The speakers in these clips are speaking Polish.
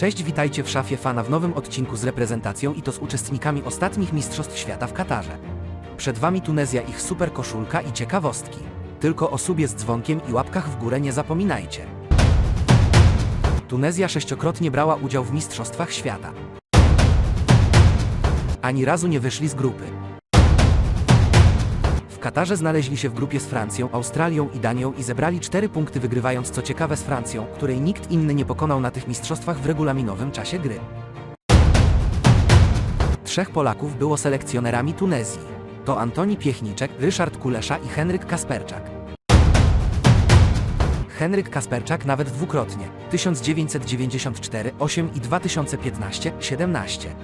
Cześć, witajcie w szafie fana w nowym odcinku z reprezentacją i to z uczestnikami ostatnich Mistrzostw Świata w Katarze. Przed Wami Tunezja, ich super koszulka i ciekawostki. Tylko o subie z dzwonkiem i łapkach w górę nie zapominajcie. Tunezja sześciokrotnie brała udział w Mistrzostwach Świata. Ani razu nie wyszli z grupy. Katarze znaleźli się w grupie z Francją, Australią i Danią i zebrali 4 punkty wygrywając co ciekawe z Francją, której nikt inny nie pokonał na tych mistrzostwach w regulaminowym czasie gry. Trzech Polaków było selekcjonerami Tunezji. To Antoni Piechniczek, Ryszard Kulesza i Henryk Kasperczak. Henryk Kasperczak nawet dwukrotnie 1994, 8 i 2015, 17.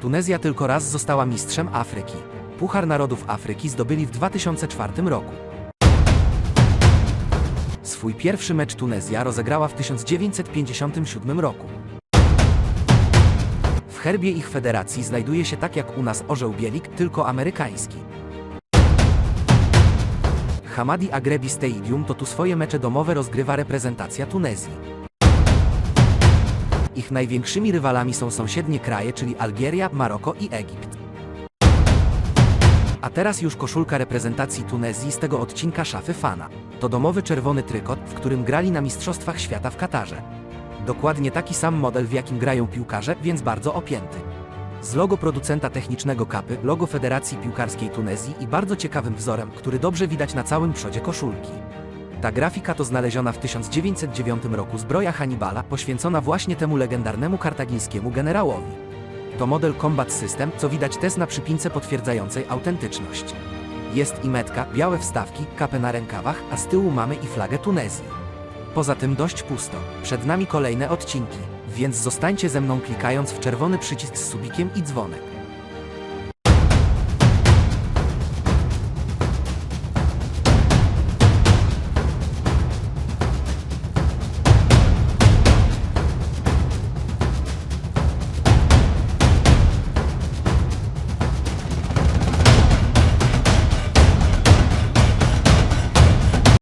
Tunezja tylko raz została mistrzem Afryki. Puchar Narodów Afryki zdobyli w 2004 roku. Swój pierwszy mecz Tunezja rozegrała w 1957 roku. W herbie ich federacji znajduje się tak jak u nas orzeł bielik, tylko amerykański. Hamadi Agrebi Stadium to tu swoje mecze domowe rozgrywa reprezentacja Tunezji. Ich największymi rywalami są sąsiednie kraje, czyli Algieria, Maroko i Egipt. A teraz już koszulka reprezentacji Tunezji z tego odcinka szafy fana. To domowy czerwony trykot, w którym grali na Mistrzostwach Świata w Katarze. Dokładnie taki sam model, w jakim grają piłkarze, więc bardzo opięty. Z logo producenta technicznego kapy, logo Federacji Piłkarskiej Tunezji i bardzo ciekawym wzorem, który dobrze widać na całym przodzie koszulki. Ta grafika to znaleziona w 1909 roku zbroja Hannibala, poświęcona właśnie temu legendarnemu kartagińskiemu generałowi. To model Combat System, co widać też na przypince potwierdzającej autentyczność. Jest i metka, białe wstawki, kapę na rękawach, a z tyłu mamy i flagę Tunezji. Poza tym dość pusto. Przed nami kolejne odcinki, więc zostańcie ze mną klikając w czerwony przycisk z subikiem i dzwonek.